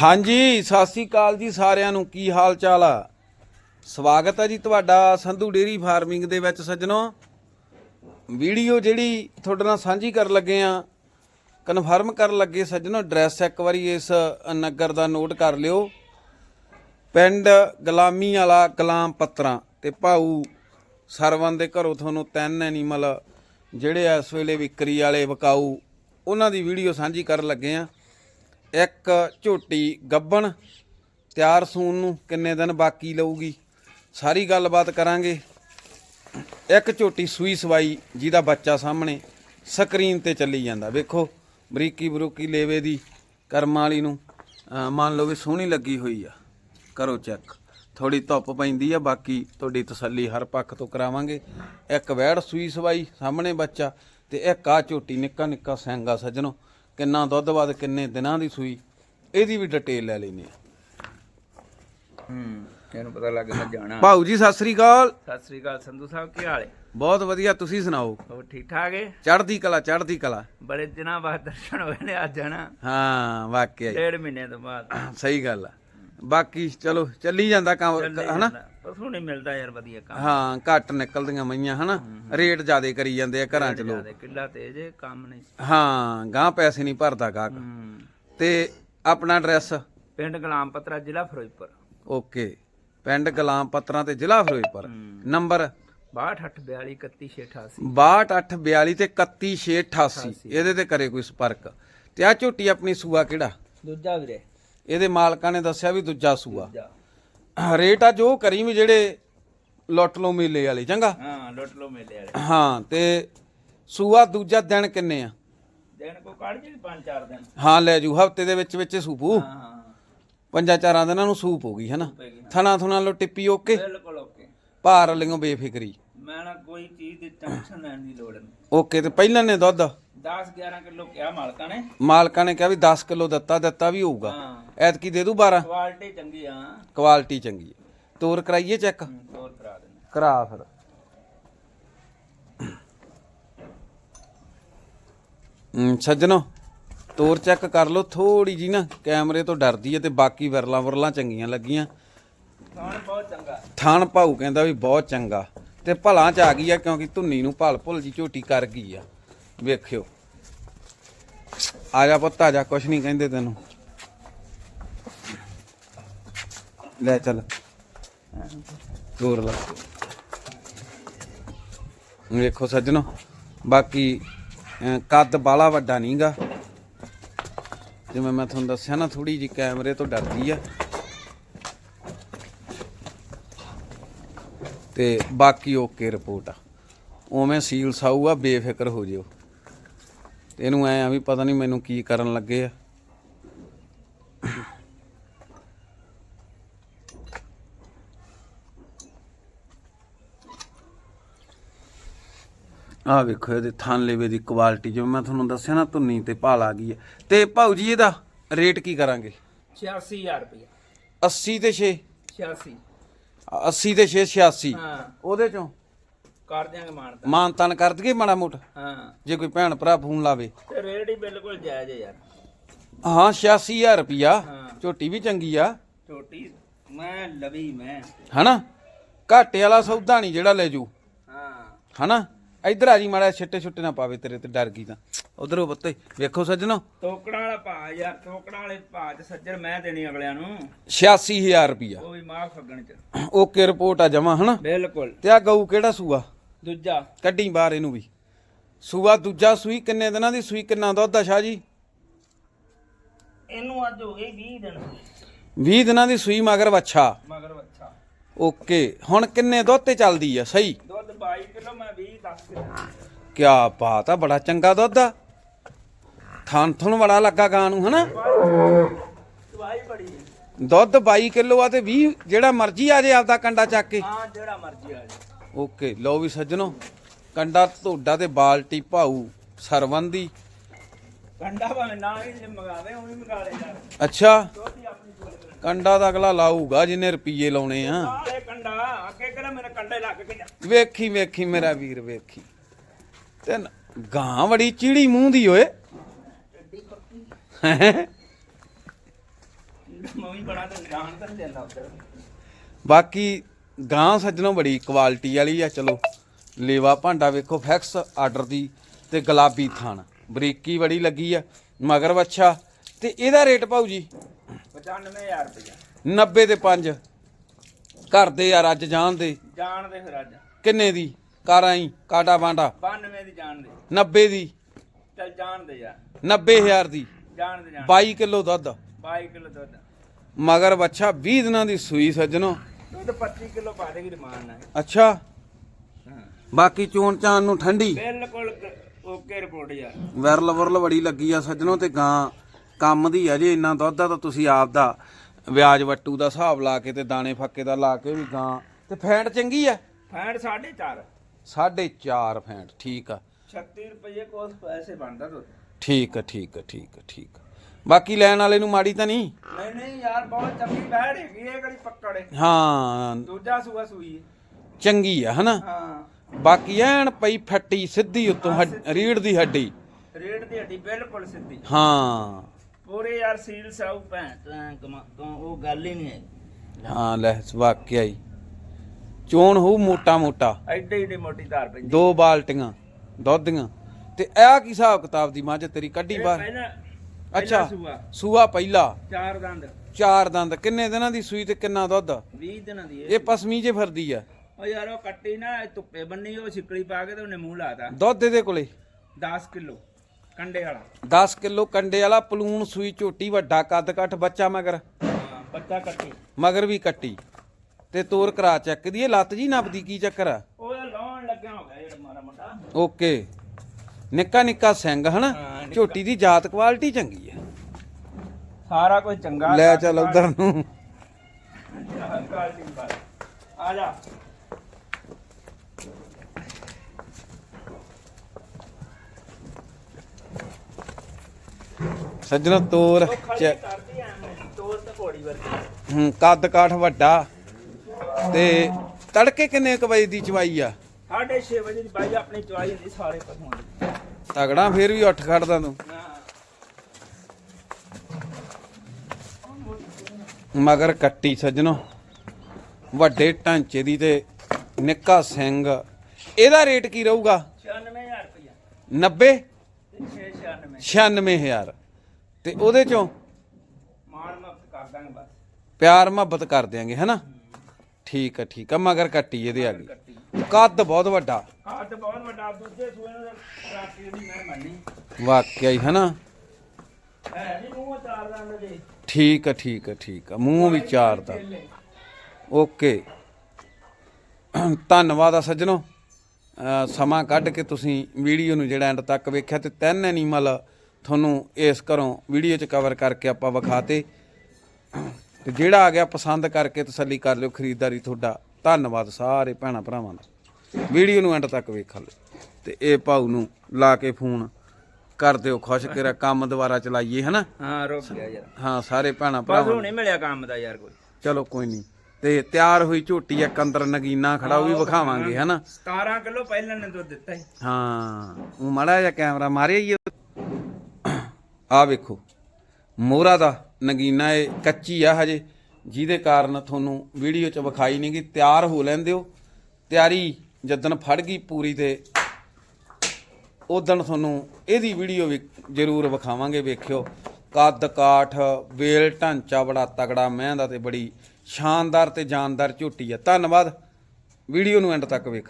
ਹਾਂਜੀ, ਸਤਿ ਸ੍ਰੀ ਅਕਾਲ ਜੀ ਸਾਰਿਆਂ ਨੂੰ। ਕੀ ਹਾਲ ਚਾਲ ਆ? ਸਵਾਗਤ ਹੈ ਜੀ ਤੁਹਾਡਾ ਸੰਧੂ ਡੇਰੀ ਫਾਰਮਿੰਗ ਦੇ ਵਿੱਚ ਸੱਜਣੋ। ਵੀਡੀਓ ਜਿਹੜੀ ਤੁਹਾਡੇ ਨਾਲ ਸਾਂਝੀ ਕਰਨ ਲੱਗੇ ਆ, ਕਨਫਰਮ ਕਰਨ ਲੱਗੇ ਸੱਜਣੋ, ਐਡਰੈਸ ਇੱਕ ਵਾਰੀ ਇਸ ਨਗਰ ਦਾ ਨੋਟ ਕਰ ਲਿਓ। ਪਿੰਡ ਗੁਲਾਮੀ ਵਾਲਾ ਗੁਲਾਮ ਪੱਤਰਾਂ ਤੇ ਭਾਊ ਸਰਵਨ ਦੇ ਘਰੋਂ ਤੁਹਾਨੂੰ ਤਿੰਨ ਐਨੀਮਲ ਜਿਹੜੇ ਇਸ ਵੇਲੇ ਵਿਕਰੀ ਵਾਲੇ ਵਿਕਾਊ, ਉਹਨਾਂ ਦੀ ਵੀਡੀਓ ਸਾਂਝੀ ਕਰਨ ਲੱਗੇ ਆ। ਇੱਕ ਝੋਟੀ ਗੱਬਣ, ਤਿਆਰ ਸੂਣ ਨੂੰ ਕਿੰਨੇ ਦਿਨ ਬਾਕੀ ਲਊਗੀ? ਸਾਰੀ ਗੱਲਬਾਤ ਕਰਾਂਗੇ। ਇੱਕ ਝੋਟੀ ਸੂਈ ਸਵਾਈ, ਜਿਹਦਾ ਬੱਚਾ ਸਾਹਮਣੇ ਸਕਰੀਨ ਤੇ ਚੱਲੀ ਜਾਂਦਾ। ਵੇਖੋ, ਬਰੀਕੀ ਬਰੂਕੀ ਲੇਵੇ ਦੀ ਕਰਮ ਵਾਲੀ ਨੂੰ ਮੰਨ ਲਓ ਵੀ ਸੋਹਣੀ ਲੱਗੀ ਹੋਈ ਆ। ਕਰੋ ਚੈੱਕ। ਥੋੜੀ ਧੁੱਪ ਪੈਂਦੀ ਆ, ਬਾਕੀ ਤੁਹਾਡੀ ਤਸੱਲੀ ਹਰ ਪੱਖ ਤੋਂ ਕਰਾਵਾਂਗੇ। ਇੱਕ ਵੈੜ ਸੂਈ ਸਵਾਈ, ਸਾਹਮਣੇ ਬੱਚਾ ਤੇ ਇੱਕ ਆ ਝੋਟੀ ਨਿੱਕਾ ਨਿੱਕਾ ਸੈਂਗਾ ਸੱਜਣੋ। ਕਿੰਨਾ ਦੁੱਧ ਬਾਦ ਕਿੰਨੇ ਦਿਨਾਂ ਦੀ ਸੂਈ ਇਹਦੀ ਵੀ ਡਿਟੇਲ ਲੈ ਲੈਨੇ ਆ। ਹੂੰ ਇਹਨੂੰ ਪਤਾ ਲੱਗ ਗਿਆ ਜਾਣਾ। ਭਾਊ ਜੀ ਸਤਿ ਸ੍ਰੀ ਅਕਾਲ। ਸਤਿ ਸ੍ਰੀ ਅਕਾਲ ਸੰਧੂ ਸਾਹਿਬ ਕੀ ਹਾਲ ਹੈ? ਬਹੁਤ ਵਧੀਆ ਤੁਸੀਂ ਸੁਣਾਓ? ਹੋਰ ਠੀਕ ਠਾਕ ਹੈ? ਚੜ੍ਹਦੀ ਕਲਾ ਚੜ੍ਹਦੀ ਕਲਾ। ਬੜੇ ਦਿਨਾਂ ਬਾਅਦ ਦਰਸ਼ਨ ਹੋਏ ਨੇ ਅੱਜ ਹਨਾ? ਹਾਂ ਵਾਕਿਆ ਹੀ। ਡੇਢ ਮਹੀਨੇ ਤੋਂ ਬਾਅਦ। ਸਹੀ ਗੱਲ ਆ। ਬਾਕੀ ਚਲੋ ਚੱਲੀ ਜਾਂਦਾ ਕੰਮ ਚੱਲੇ ਹਨਾ? ਜਾਂਦਾ। ਪਸ਼ੂ ਨਹੀਂ ਮਿਲਦਾ ਯਾਰ ਵਧੀਆ ਕੰਮ। ਹਾਂ ਘੱਟ ਨਿਕਲਦੀਆਂ ਮਈਆਂ ਹਨਾ? ਰੇਟ ਜ਼ਿਆਦੇ ਕਰੀ ਜਾਂਦੇ ਆ ਘਰਾਂ ਚ ਲੋਕ। ਜ਼ਿਆਦਾ ਕਿੱਲਾ ਤੇਜ ਹੈ, ਕੰਮ ਨਹੀਂ ਹਾਂ ਗਾਂ ਪੈਸੇ ਨਹੀਂ ਭਰਦਾ ਗਾਹਕ। ਹੂੰ। ਤੇ ਆਪਣਾ ਐਡਰੈਸ? ਪਿੰਡ ਗੁਲਾਮ ਪੱਤਰਾ ਜ਼ਿਲ੍ਹਾ ਫਿਰੋਜ਼ਪੁਰ। ਓਕੇ। ਪਿੰਡ ਗੁਲਾਮ ਪੱਤਰਾਂ ਤੇ ਜ਼ਿਲ੍ਹਾ ਫਿਰੋਜ਼ਪੁਰ। ਨੰਬਰ? 6228311688 6282 ਤੇ 31688 ਇਹਦੇ ਤੇ ਕਰੇ ਕੋਈ ਸੰਪਰਕ। ਤੇ ਆ ਝੋਟੀ ਆਪਣੀ ਸੂਆ ਕਿਹੜਾ? ਦੂਜਾ ਵੀਰੇ। ਇਹਦੇ ਮਾਲਕਾਂ ਨੇ ਦੱਸਿਆ ਵੀ ਦੂਜਾ ਸੂਆ। ਜਾ ਰੇਟ ਅੱਜ ਉਹ ਕਰੀ ਵੀ ਜਿਹੜੇ ਲੁੱਟ ਲੋ ਮੇਲੇ ਵਾਲੇ ਚੰਗਾ? ਹਾਂ ਲੁੱਟ ਲੋ ਮੇਲੇ ਵਾਲੇ। ਹਾਂ ਤੇ ਸੂਆ ਦੂਜਾ ਦਿਨ ਕਿੰਨੇ ਆ? ਦਿਨ ਕੋ ਕੱਢ ਜੀ ਪੰਜ ਚਾਰ ਦਿਨ। ਹਾਂ ਲੈ ਜੂ ਹਫ਼ਤੇ ਦੇ ਵਿੱਚ ਵਿੱਚ ਸੂਪੂ ਹਾਂ ਹਾਂ ਪੰਜਾਂ ਚਾਰਾਂ ਦਿਨਾਂ ਨੂੰ ਸੂਪ ਹੋ ਗਈ ਹਨਾ? ਥਣਾ ਥੁਣਾ ਲੋ ਟਿੱਪੀ ਓਕੇ? ਬਿਲਕੁਲ ਓਕੇ। ਭਾਰ ਲਿਓ ਬੇਫਿਕਰੀ। ਮੈਂ ਨਾ ਕੋਈ ਚੀਜ਼ ਦੀ ਟੈਨਸ਼ਨ ਲੈਣ ਦੀ ਲੋੜ ਨਹੀਂ। ਓਕੇ ਤੇ ਪਹਿਲਾਂ ਨੇ ਦੁੱਧ? 10 11 ਕਿਲੋ ਕਿਹਾ ਮਾਲਕਾਂ ਨੇ। ਮਾਲਕਾਂ ਨੇ ਕਿਹਾ ਵੀ 10 ਕਿਲੋ ਦਿੱਤਾ ਦਿੱਤਾ ਵੀ ਹੋਊਗਾ। ਹਾਂ। ਐਤਕੀ ਦੇ ਦੂ 12 ਕੁਆਲਿਟੀ ਚੰਗੀ ਆ। ਕੁਆਲਿਟੀ ਚੰਗੀ ਹੈ ਤੋਰ ਕਰਾਈਏ ਚੈੱਕ? ਤੋਰ ਕਰਾ ਦੇਣਾ ਕਰਾ ਫਿਰ। ਸੱਜਣੋ ਤੋਰ ਚੈੱਕ ਕਰ ਲਓ। ਥੋੜੀ ਜੀ ਨਾ ਕੈਮਰੇ ਤੋਂ ਡਰਦੀ ਹੈ ਤੇ ਬਾਕੀ ਵਿਰਲਾ ਵਰਲਾਂ ਚੰਗੀਆਂ ਲੱਗੀਆਂ। ਖਾਣ ਬਹੁਤ ਚੰਗਾ। ਥਾਣ ਭਾਊ ਕਹਿੰਦਾ ਵੀ ਬਹੁਤ ਚੰਗਾ। ਤੇ ਭਲਾਂ ਚ ਆ ਗਈ ਆ ਕਿਉਂਕਿ ਧੁੰਨੀ ਨੂੰ ਭਲ ਭੁੱਲ ਜੀ ਝੋਟੀ ਕਰ ਗਈ ਆ। ਵੇਖਿਓ। ਆ ਜਾ ਪੁੱਤ, ਆ ਜਾ, ਕੁਛ ਨਹੀਂ ਕਹਿੰਦੇ ਤੈਨੂੰ। ਲੈ ਚੱਲ। ਤੋਰ ਲਾ। ਵੇਖੋ ਸੱਜਣੋ, ਬਾਕੀ ਕੱਦ ਬਾਲਾ ਵੱਡਾ ਨਹੀਂਗਾ। ਜਿਵੇਂ ਮੈਂ ਤੁਹਾਨੂੰ ਦੱਸਿਆ ਨਾ ਥੋੜੀ ਜੀ ਕੈਮਰੇ ਤੋਂ ਡਰਦੀ ਆ। ਤੇ ਬਾਕੀ ਓਕੇ ਰਿਪੋਰਟ ਆ। ਉਵੇਂ ਸੀਲ ਸਾਊ ਆ, ਬੇਫਿਕਰ ਹੋ ਜਿਓ। ਇਹਨੂੰ ਐ ਆ ਵੀ ਪਤਾ ਨਹੀਂ ਮੈਨੂੰ ਕੀ ਕਰਨ ਲੱਗੇ ਆ। ਆ ਵੇਖੋ ਇਹਦੇ ਥਣ ਲੇਵੇ ਦੀ ਕੁਆਲਿਟੀ ਜਿਵੇਂ ਮੈਂ ਤੁਹਾਨੂੰ ਦੱਸਿਆ ਨਾ ਧੁੰਨੀ ਤੇ ਭਾਲ ਆ ਗਈ ਹੈ ਤੇ ਭਾਊ ਜੀ ਇਹਦਾ ਰੇਟ ਕੀ ਕਰਾਂਗੇ? 86000 ਰੁਪਏ 80 ਤੇ 6 86 80 ਤੇ 6 86 ਹਾਂ। ਉਹਦੇ ਚੋਂ? ਕਰ ਦਿਆਂਗੇ ਮਾਨਤਾ ਮਾਨ ਤਾਨ ਕਰ ਦਈਏ ਮਾੜਾ ਮੋਟਾ। ਹਾਂ। ਜੇ ਕੋਈ ਭੈਣ ਭਰਾ ਫੋਨ ਲਾਵੇ। ਤੇ ਰੇਟ ਹੀ ਬਿਲਕੁਲ ਜਾਇਜ਼ ਹੈ ਯਾਰ। ਹਾਂ 86000 ਰੁਪਿਆ ਹਾਂ। ਝੋਟੀ ਵੀ ਚੰਗੀ ਆ। ਛੋਟੀ ਮੈਂ ਲਵੀ ਮੈਂ। ਹਨਾ? ਘਾਟੇ ਵਾਲਾ ਸੌਦਾ ਨਹੀਂ ਜਿਹੜਾ ਲੈ ਜੂ ਹਾਂ। ਹਨਾ? ਇੱਧਰ ਆ ਜੀ ਮਾੜਾ ਛਿੱਟੇ ਛੁੱਟੇ ਨਾ ਪਾਵੇ ਤੇਰੇ ਤੇ ਡਰ ਗਈ ਤਾਂ। ਉਧਰੋਂ ਬੱਤੇ ਵੇਖੋ ਸੱਜਣੋ। ਟੋਕੜਾਂ ਵਾਲਾ ਭਾ ਯਾਰ ਟੋਕੜਾਂ ਵਾਲੇ ਭਾ ਚ ਸੱਜਣ ਮੈਂ ਦੇਣੀ ਅਗਲਿਆਂ ਨੂੰ। 86000 ਰੁਪਿਆ ਉਹ ਵੀ ਮਾਫ ਫੱਗਣ ਚ। ਓਕੇ ਰਿਪੋਰਟ ਆ ਜਮਾ ਹਨਾ? ਬਿਲਕੁਲ। ਤੇ ਆ ਗਊ ਕਿਹੜਾ ਸੂਆ? ਦੂਜਾ। ਕੱਢੀ ਬਾਹਰ ਇਹਨੂੰ ਵੀ। ਸੂਆ ਦੂਜਾ ਸੂਈ ਕਿੰਨੇ ਦਿਨਾਂ ਦੀ ਸੂਈ ਕਿੰਨਾ ਦੁੱਧ ਆ ਸ਼ਾਹ ਜੀ? ਇਹਨੂੰ ਅੱਜ ਹੋ ਗਏ 20 ਦਿਨ। 20 ਦਿਨਾਂ ਦੀ ਸੂਈ ਮਗਰ ਵੱਛਾ। ਮਗਰ ਬੱਚਾ ਓਕੇ ਹੁਣ ਕਿੰਨੇ ਦੁੱਧ ਤੇ ਚੱਲਦੀ ਆ ਸਹੀ? ਦੁੱਧ 22 ਕਿਲੋ ਮੈਂ 20 10 ਕਿਲੋ। ਕਿਆ ਬਾਤ ਆ ਬੜਾ ਚੰਗਾ ਦੁੱਧ ਆ। ਥਣ ਥਣ ਬੜਾ ਲੱਗਾ ਗਾਂ ਨੂੰ ਹਨਾ? ਦਵਾਈ ਬੜੀ ਹੈ। ਦੁੱਧ 22 ਕਿਲੋ ਆ ਤੇ 20 ਜਿਹੜਾ ਮਰਜ਼ੀ ਆ ਜੇ ਆਪਦਾ ਕੰਡਾ ਚੱਕ ਕੇ। ਹਾਂ ਜਿਹੜਾ ਮਰਜ਼ੀ ਆ ਜਾ। ਓਕੇ ਲਓ ਵੀ ਸੱਜਣੋ ਕੰਡਾ ਤੁਹਾਡਾ ਤੇ ਬਾਲਟੀ ਭਾਊ ਸਰਵਨ ਦੀ ਕੰਡਾ ਭਾਵੇਂ ਨਾ ਹੀ ਮੰਗਾਵੇ ਉਹ ਵੀ ਮੰਗਾ ਲੈ ਯਾਰ ਅੱਛਾ ਕੰਡਾ ਤਾਂ ਅਗਲਾ ਲਾਊਗਾ ਜਿੰਨੇ ਰੁਪਏ ਲਾਉਣੇ ਆ। ਨਾਲੇ ਕੰਡਾ ਅੱਗੇ ਕਿਹੜਾ ਮੇਰੇ ਕੰਡੇ ਲੱਗ ਕੇ ਜਾ। ਵੇਖੀ ਵੇਖੀ ਮੇਰਾ ਵੀਰ ਵੇਖੀ। ਤੇ ਗਾਂ ਬੜੀ ਚੀੜੀ ਮੂੰਹ ਦੀ ਓਏ? ਮੈਂ ਵੀ ਬੜਾ ਤੇ ਜਾਣ ਤਾਂ ਉੱਧਰ। ਬਾਕੀ ਗਾਂ ਸੱਜਣੋਂ ਬੜੀ ਕੁਆਲਿਟੀ ਵਾਲੀ ਆ ਚਲੋ। ਲੇਵਾ ਭਾਂਡਾ ਵੇਖੋ ਫੈਕਸ ਆਰਡਰ ਦੀ ਤੇ ਗੁਲਾਬੀ ਥਣ। ਬਰੀਕੀ ਬੜੀ ਲੱਗੀ ਆ ਮਗਰ ਵੱਛਾ। ਤੇ ਇਹਦਾ ਰੇਟ ਭਾਊ ਜੀ? 95000 ਰੁਪਇਆ। 90 ਤੇ 5 ਘਰ ਦੇ ਯਾਰ ਅੱਜ ਜਾਣ ਦੇ। ਜਾਣ ਦੇ ਫਿਰ ਅੱਜ। ਕਿੰਨੇ ਦੀ? ਕਾਰਾਂ ਹੀ ਕਾਟਾ ਬਾਂਡਾ 92 ਦੀ ਜਾਣ ਦੇ। 90 ਦੀ। ਚੱਲ ਜਾਣ ਦੇ ਯਾਰ। 90000 ਦੀ। ਜਾਣ ਦੇ ਜਾਣ 22 ਕਿਲੋ ਦੁੱਧ। 22 ਕਿਲੋ ਦੁੱਧ। ਮਗਰ ਬੱਚਾ 20 ਦਿਨਾਂ ਦੀ ਸੂਈ ਸੱਜਣੋ। ਦੁੱਧ 25 ਕਿਲੋ ਪਾ ਦੇਗੀ ਰਮਾਨ ਨਾਲ। ਅੱਛਾ। ਬਾਕੀ ਚੋਣ ਚਾਣ ਨੂੰ ਠੰਡੀ। ਬਿਲਕੁਲ ਓਕੇ ਰਿਪੋਰਟ ਯਾਰ। ਵਿਰਲ ਵਰਲ ਬੜੀ ਲੱਗੀ ਆ ਸੱਜਣੋ ਤੇ ਗਾਂ। ਕੰਮ ਦੀ ਆ ਜੇ ਇੰਨਾ ਦੁੱਧ ਆ ਤਾਂ ਤੁਸੀਂ ਆਪ ਦਾ ਵਿਆਜ ਵੱਟੂ ਦਾ ਹਿਸਾਬ ਲਾ ਕੇ ਤੇ ਦਾਣੇ ਫੱਕੇ ਦਾ ਲਾ ਕੇ ਵੀ ਗਾਂ। ਤੇ ਫੈਂਟ ਚੰਗੀ ਆ? ਫੈਂਡ 4.5 4.5 ਫੈਂਟ ਠੀਕ ਆ। 36 ਰੁਪਏ ਕੋਸ ਪੈਸੇ ਬਣਦਾ ਦੁੱਧ। ਠੀਕ ਆ ਠੀਕ ਆ ਠੀਕ ਆ ਠੀਕ ਆ। ਬਾਕੀ ਲੈਣ ਵਾਲੇ ਨੂੰ ਮਾੜੀ ਤਾਂ ਨਹੀਂ? ਨਹੀਂ ਨਹੀਂ ਯਾਰ ਬਹੁਤ ਚੰਗੀ ਬੈੜ ਹੈਗੀ ਇਹ ਕਿਹੜੀ ਪੱਕੜ ਹੈ। ਹਾਂ। ਦੂਜਾ ਸੂਆ ਸੂਈ ਹੈ। ਚੰਗੀ ਆ ਹਨਾ? ਹਾਂ। ਬਾਕੀ ਐਨ ਪਈ ਫੱਟੀ ਸਿੱਧੀ ਉੱਤੋਂ ਹੱਡ- ਰੀੜ ਦੀ ਹੱਡੀ। ਰੇਡ ਦੀ ਹੱਡੀ ਬਿਲਕੁਲ ਸਿੱਧੀ। ਹਾਂ। ਪੂਰੇ ਯਾਰ ਸੀਲ ਸਾਊ ਭੈਂਟ ਕਮਾ ਉਹ ਗੱਲ ਹੀ ਨਹੀਂ ਹੈ ਹਾਂ ਲੈ ਵਾਕਿਆ ਹੀ। ਚੋਣ ਹੋਊ ਮੋਟਾ ਮੋਟਾ। ਐਡੇ ਐਡੇ ਮੋਟੀ ਧਾਰ ਪੈਂਦੀ। ਦੋ ਬਾਲਟੀਆਂ ਦੁੱਧ ਦੀਆਂ। ਤੇ ਇਹ ਕੀ ਹਿਸਾਬ ਕਿਤਾਬ ਦੀ ਮੱਝ ਤੇਰੀ ਕੱਢੀ ਇਹ ਬਾਹਰ। ਪਹਿਲਾਂ ਅੱਛਾ। ਸੂਆ। ਸੂਆ ਪਹਿਲਾ। ਚਾਰ ਦੰਦ। ਚਾਰ ਦੰਦ। ਕਿੰਨੇ ਦਿਨਾਂ ਦੀ ਸੂਈ ਤੇ ਕਿੰਨਾ ਦੁੱਧ? 20 ਦਿਨਾਂ ਦੀ ਇਹ ਪਸਮੀ ਜੇ ਫਿਰਦੀ ਆ। ਉਹ ਯਾਰ ਉਹ ਕੱਟੀ ਨਾ ਧੁੱਪੇ ਬੰਨੀ ਉਹ ਛਿਕਲੀ ਪਾ ਕੇ ਤੇ ਉਹਨੇ ਮੂੰਹ ਲਾਤਾ। ਦੁੱਧ ਇਹਦੇ ਕੋਲੇ? 10 ਕਿਲੋ ਕੰਡੇ ਵਾਲਾ। 10 ਕਿਲੋ ਕੰਡੇ ਵਾਲਾ ਪਲੂਣ ਸੂਈ ਝੋਟੀ ਵੱਡਾ ਕੱਦ ਕੱਠ ਬੱਚਾ ਮਗਰ? ਹਾਂ ਬੱਚਾ ਕੱਟੀ। ਮਗਰ ਵੀ ਕੱਟੀ। ਤੇ ਤੋਰ ਕਰਾ ਚੱਕ ਦੀ ਇਹ ਲੱਤ ਜੀ ਨੱਪਦੀ ਕੀ ਚੱਕਰ ਆ? ਉਹ ਲਾਉਣ ਲੱਗਿਆ ਹੋ ਗਿਆ ਜਿਹੜਾ ਮਾਰਾ ਮੋਟਾ। ਓਕੇ। ਨਿੱਕਾ ਨਿੱਕਾ ਸਿੰਘ ਹਨਾ। ਝੋਟੀ ਦੀ ਜਾਤ ਕੁਆਲਿਟੀ ਚੰਗੀ ਆ। ਸਾਰਾ ਕੁਝ ਚੰਗਾ ਲੈ ਚੱਲ ਉਧਰ ਨੂੰ। ਆ ਜਾ। ਸੱਜਣਾ ਤੋਰ ਚ- ਕਰਦੀ ਐ ਮੈਂ ਤੋਰ ਤੇ ਘੋੜੀ ਵਰਗੀ ਹੂੰ, ਕੱਦ ਕਾਠ ਵੱਡਾ। ਤੇ ਤੜਕੇ ਕਿੰਨੇ ਕੁ ਵਜੇ ਦੀ ਚਵਾਈ ਆ? 6:30 ਵਜੇ ਦੀ ਬਾਈ ਆਪਣੀ ਚਵਾਈ ਹੁੰਦੀ ਸਾਰੇ ਪਸ਼ੂਆਂ ਦੀ ਤਗੜਾ ਫੇਰ ਵੀ ਉੱਠ ਖੜਦਾ ਤੂੰ। ਮਗਰ ਕੱਟੀ ਸੱਜਣੋ ਵੱਡੇ ਢਾਂਚੇ ਦੀ ਤੇ ਨਿੱਕਾ ਸਿੰਘ। ਇਹਦਾ ਰੇਟ ਕੀ ਰਹੂਗਾ? 96000 ਰੁਪਇਆ 90 ਤੇ 696 96000 ਤੇ ਉਹਦੇ ਚੋਂ? ਮਾਣ ਮਫਤ ਕਰ ਦਾਂਗੇ ਬਸ। ਪਿਆਰ ਮੁਹੱਬਤ ਕਰ ਦਿਆਂਗੇ ਹਨਾ? ਠੀਕ ਆ ਠੀਕ ਆ ਮਗਰ ਕੱਟੀ ਇਹਦੇ ਆ ਗਈ। ਕੱਦ ਬਹੁਤ ਵੱਡਾ। ਹੱਥ ਬਹੁਤ ਵੱਡਾ ਦੂਜੇ ਸੂਏ ਨੂੰ ਰਾਤੀ ਦੀ ਮੈਂ ਮੰਨੀ ਵਾਕਿਆ ਹੀ ਹਨਾ? ਹੈ ਨਹੀਂ ਮੂੰਹ ਚਾਰ ਦੰਦ ਦੇ ਠੀਕ ਆ ਠੀਕ ਆ ਠੀਕ ਆ। ਮੂੰਹ ਵੀ ਚਾਰ ਦਾ ਓਕੇ। ਧੰਨਵਾਦ ਆ ਸੱਜਣੋ। ਸਮਾਂ ਕੱਢ ਕੇ ਤੁਸੀਂ ਵੀਡੀਓ ਨੂੰ ਜਿਹੜਾ ਐਂਡ ਤੱਕ ਵੇਖਿਆ ਤੇ ਤਿੰਨ ਐਨੀਮਲ ਤੁਹਾਨੂੰ ਇਸ ਘਰੋਂ ਵੀਡੀਓ 'ਚ ਕਵਰ ਕਰਕੇ ਆਪਾਂ ਵਿਖਾਤੇ। ਤੇ ਜਿਹੜਾ ਆ ਗਿਆ ਪਸੰਦ ਕਰਕੇ ਤਸੱਲੀ ਕਰ ਲਿਓ ਖਰੀਦਦਾਰੀ ਤੁਹਾਡਾ ਧੰਨਵਾਦ ਸਾਰੇ ਭੈਣਾਂ ਭਰਾਵਾਂ ਦਾ। ਵੀਡੀਓ ਨੂੰ ਐਂਡ ਤੱਕ ਵੇਖ ਲਿਓ ਤੇ ਇਹ ਭਾਊ ਨੂੰ ਲਾ ਕੇ ਫੋਨ ਕਰ ਦਿਓ ਖੁਸ਼ ਕਰਿਆ ਕੰਮ ਦੁਬਾਰਾ ਚਲਾਈਏ ਹਨਾ? ਹਾਂ ਰੁਕ ਗਿਆ ਯਾਰ। ਹਾਂ ਸਾਰੇ ਭੈਣਾਂ ਬਸ ਭਰਾਵਾਂ ਹੁਣ ਨਹੀਂ ਮਿਲਿਆ ਕੰਮ ਦਾ ਯਾਰ ਕੋਈ। ਚਲੋ ਕੋਈ ਨਹੀਂ। ਤੇ ਤਿਆਰ ਹੋਈ ਝੋਟੀ ਇੱਕ ਅੰਦਰ ਨਗੀਨਾ ਖੜਾ ਉਹ ਵੀ ਵਿਖਾਵਾਂਗੇ ਹਨਾ? 17 ਕਿਲੋ ਪਹਿਲਾਂ ਨੇ ਦੁੱਧ ਦਿੱਤਾ ਸੀ। ਹਾਂ ਉਹ ਮਾੜਾ ਜਿਹਾ ਕੈਮਰਾ ਮਾਰਿਆ ਹੀ ਆ। ਵੇਖੋ ਮੋਹਰਾ ਦਾ ਨਗੀਨਾ ਇਹ ਕੱਚੀ ਆ ਹਜੇ। ਜਿਹਦੇ ਕਾਰਨ ਤੁਹਾਨੂੰ ਵੀਡੀਓ 'ਚ ਵਿਖਾਈ ਨਹੀਂ ਗਈ ਤਿਆਰ ਹੋ ਲੈਂਦੇ ਹੋ। ਤਿਆਰੀ ਜਦਨ ਫੜ ਗਈ ਪੂਰੀ ਤੇ ਉਦਣ ਤੁਹਾਨੂੰ ਇਹਦੀ ਵੀਡੀਓ ਵੀ ਜ਼ਰੂਰ ਵਿਖਾਵਾਂਗੇ, ਵੇਖਿਓ। ਕੱਦ ਕਾਠ, ਵੇਲ, ਢਾਂਚਾ ਬੜਾ ਤਗੜਾ ਮੈਂ ਦਾ ਤੇ ਬੜੀ ਸ਼ਾਨਦਾਰ ਤੇ ਜਾਨਦਾਰ ਝੋਟੀ ਆ। ਧੰਨਵਾਦ। ਵੀਡੀਓ ਨੂੰ ਐਂਡ ਤੱਕ ਵੇਖ।